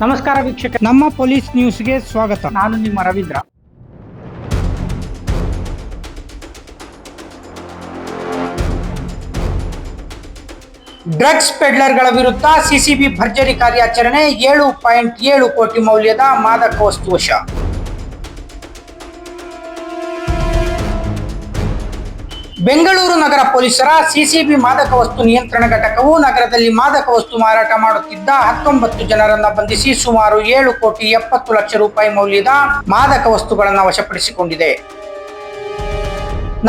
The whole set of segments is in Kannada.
ನಮಸ್ಕಾರ ವೀಕ್ಷಕ ನಮ್ಮ ಪೊಲೀಸ್ ನ್ಯೂಸ್ಗೆ ಸ್ವಾಗತ. ನಾನು ನಿಮ್ಮ ರವೀಂದ್ರ. ಡ್ರಗ್ಸ್ ಪೆಡ್ಲರ್ಗಳ ವಿರುದ್ಧ ಸಿಸಿಬಿ ಭರ್ಜರಿ ಕಾರ್ಯಾಚರಣೆ ಏಳು ಪಾಯಿಂಟ್ ಏಳು ಕೋಟಿ ಮೌಲ್ಯದ ಮಾದಕ ವಸ್ತು ವಶ. ಬೆಂಗಳೂರು ನಗರ ಪೊಲೀಸರ ಸಿಸಿಬಿ ಮಾದಕ ವಸ್ತು ನಿಯಂತ್ರಣ ಘಟಕವು ನಗರದಲ್ಲಿ ಮಾದಕ ವಸ್ತು ಮಾರಾಟ ಮಾಡುತ್ತಿದ್ದ ಹತ್ತೊಂಬತ್ತು ಜನರನ್ನ ಬಂಧಿಸಿ ಸುಮಾರು ಏಳು ಕೋಟಿ ಎಪ್ಪತ್ತು ಲಕ್ಷ ರೂಪಾಯಿ ಮೌಲ್ಯದ ಮಾದಕ ವಸ್ತುಗಳನ್ನು ವಶಪಡಿಸಿಕೊಂಡಿದೆ.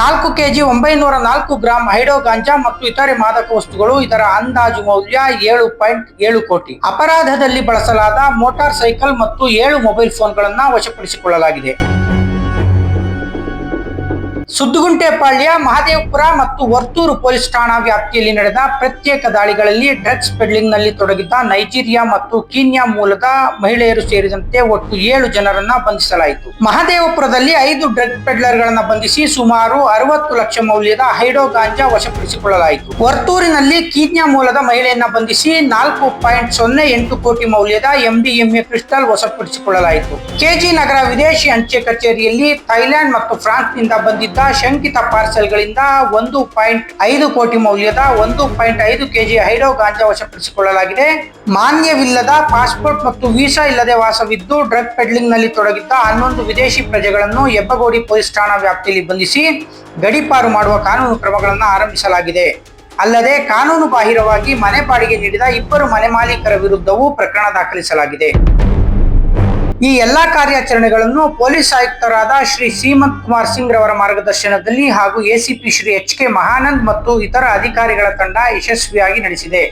ನಾಲ್ಕು ಕೆಜಿ ಒಂಬೈನೂರ ನಾಲ್ಕು ಗ್ರಾಂ ಹೈಡೋ ಗಾಂಜಾ ಮತ್ತು ಇತರೆ ಮಾದಕ ವಸ್ತುಗಳು ಇದರ ಅಂದಾಜು ಮೌಲ್ಯ ಏಳು ಪಾಯಿಂಟ್ ಏಳು ಕೋಟಿ. ಅಪರಾಧದಲ್ಲಿ ಬಳಸಲಾದ ಮೋಟಾರ್ ಸೈಕಲ್ ಮತ್ತು ಏಳು ಮೊಬೈಲ್ ಫೋನ್ಗಳನ್ನು ವಶಪಡಿಸಿಕೊಳ್ಳಲಾಗಿದೆ. ಸುದ್ದುಗುಂಟೆಪಾಳ್ಯ ಮಹದೇವಪುರ ಮತ್ತು ವರ್ತೂರು ಪೊಲೀಸ್ ಠಾಣಾ ವ್ಯಾಪ್ತಿಯಲ್ಲಿ ನಡೆದ ಪ್ರತ್ಯೇಕ ದಾಳಿಗಳಲ್ಲಿ ಡ್ರಗ್ಸ್ ಪೆಡ್ಲಿಂಗ್ನಲ್ಲಿ ತೊಡಗಿದ್ದ ನೈಜೀರಿಯಾ ಮತ್ತು ಕೀನ್ಯಾ ಮೂಲದ ಮಹಿಳೆಯರು ಸೇರಿದಂತೆ ಒಟ್ಟು ಏಳು ಜನರನ್ನ ಬಂಧಿಸಲಾಯಿತು. ಮಹದೇವಪುರದಲ್ಲಿ ಐದು ಡ್ರಗ್ ಪೆಡ್ಲರ್ಗಳನ್ನ ಬಂಧಿಸಿ ಸುಮಾರು ಅರವತ್ತು ಲಕ್ಷ ಮೌಲ್ಯದ ಹೈಡೋ ಗಾಂಜಾ ವಶಪಡಿಸಿಕೊಳ್ಳಲಾಯಿತು. ವರ್ತೂರಿನಲ್ಲಿ ಕೀನ್ಯಾ ಮೂಲದ ಮಹಿಳೆಯನ್ನ ಬಂಧಿಸಿ ನಾಲ್ಕು ಪಾಯಿಂಟ್ ಸೊನ್ನೆ ಎಂಟು ಕೋಟಿ ಮೌಲ್ಯದ ಎಂಡಿಎಂಎ ಕ್ರಿಸ್ಟಲ್ ವಶಪಡಿಸಿಕೊಳ್ಳಲಾಯಿತು. ಕೆಜಿ ನಗರ ವಿದೇಶಿ ಅಂಚೆ ಕಚೇರಿಯಲ್ಲಿ ಥೈಲ್ಯಾಂಡ್ ಮತ್ತು ಫ್ರಾನ್ಸ್ನಿಂದ ಬಂದಿದ್ದ ಶಂಕಿತ ಪಾರ್ಸೆಲ್ಗಳಿಂದ ಒಂದು ಪಾಯಿಂಟ್ ಐದು ಕೋಟಿ ಮೌಲ್ಯದ ಒಂದು ಪಾಯಿಂಟ್ ಐದು ಕೆಜಿ ಹೈಡೋ ಗಾಂಜಾ ವಶಪಡಿಸಿಕೊಳ್ಳಲಾಗಿದೆ. ಮಾನ್ಯವಿಲ್ಲದ ಪಾಸ್ಪೋರ್ಟ್ ಮತ್ತು ವೀಸಾ ಇಲ್ಲದೆ ವಾಸವಿದ್ದು ಡ್ರಗ್ ಪೆಡ್ಲಿಂಗ್ನಲ್ಲಿ ತೊಡಗಿದ್ದ ಹನ್ನೊಂದು ವಿದೇಶಿ ಪ್ರಜೆಗಳನ್ನು ಹೆಬ್ಬಗೋಡಿ ಪೊಲೀಸ್ ಠಾಣಾ ವ್ಯಾಪ್ತಿಯಲ್ಲಿ ಬಂಧಿಸಿ ಗಡಿಪಾರು ಮಾಡುವ ಕಾನೂನು ಕ್ರಮಗಳನ್ನು ಆರಂಭಿಸಲಾಗಿದೆ. ಅಲ್ಲದೆ ಕಾನೂನು ಬಾಹಿರವಾಗಿ ಮನೆ ಬಾಡಿಗೆ ನೀಡಿದ ಇಬ್ಬರು ಮನೆ ಮಾಲೀಕರ ವಿರುದ್ಧವೂ ಪ್ರಕರಣ ದಾಖಲಿಸಲಾಗಿದೆ. ಈ ಎಲ್ಲಾ ಕಾರ್ಯಾಚರಣೆಗಳನ್ನು ಪೊಲೀಸ್ ಆಯುಕ್ತರಾದ ಶ್ರೀ ಸೀಮಂತ್ ಕುಮಾರ್ ಸಿಂಗ್ ರವರ ಮಾರ್ಗದರ್ಶನದಲ್ಲಿ ಹಾಗೂ ACP Shri H K Mahanand ಮತ್ತು ಇತರ ಅಧಿಕಾರಿಗಳ ತಂಡ ಯಶಸ್ವಿಯಾಗಿ ನಡೆಸಿದೆ.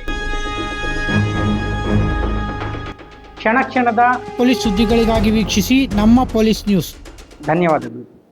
ಕ್ಷಣ ಕ್ಷಣದ ಪೊಲೀಸ್ ಸುದ್ದಿಗಳಿಗಾಗಿ ವೀಕ್ಷಿಸಿ ನಮ್ಮ ಪೊಲೀಸ್ ನ್ಯೂಸ್. ಧನ್ಯವಾದಗಳು.